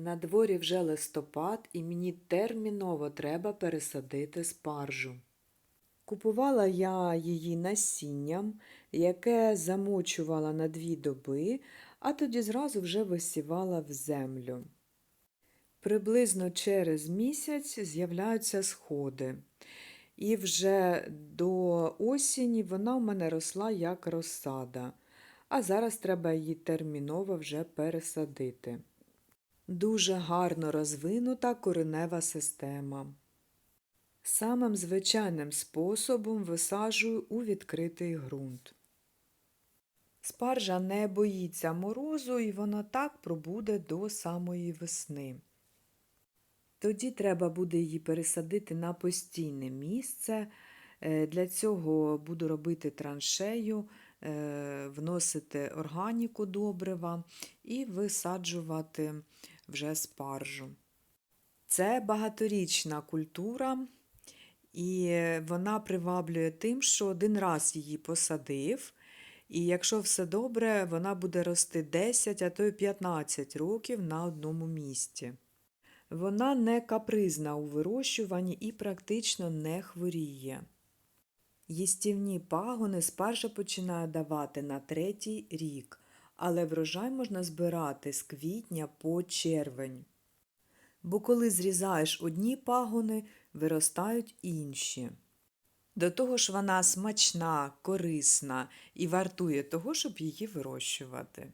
На дворі вже листопад, і мені терміново треба пересадити спаржу. Купувала я її насінням, яке замочувала на дві доби, а тоді зразу вже висівала в землю. Приблизно через місяць з'являються сходи. І вже до осені вона в мене росла як розсада, а зараз треба її терміново вже пересадити. Дуже гарно розвинута коренева система. Самим звичайним способом висаджую у відкритий ґрунт. Спаржа не боїться морозу і вона так пробуде до самої весни. Тоді треба буде її пересадити на постійне місце. Е, Для цього буду робити траншею, е, вносити органіку добрива і висаджувати вже спаржу. Це багаторічна культура, і вона приваблює тим, що один раз її посадив, і якщо все добре, вона буде рости 10, а то й 15 років на одному місці. Вона не капризна у вирощуванні і практично не хворіє. Їстівні пагони спаржа починає давати на третій рік, але врожай можна збирати з квітня по червень. Бо коли зрізаєш одні пагони, виростають інші. До того ж вона смачна, корисна і вартує того, щоб її вирощувати.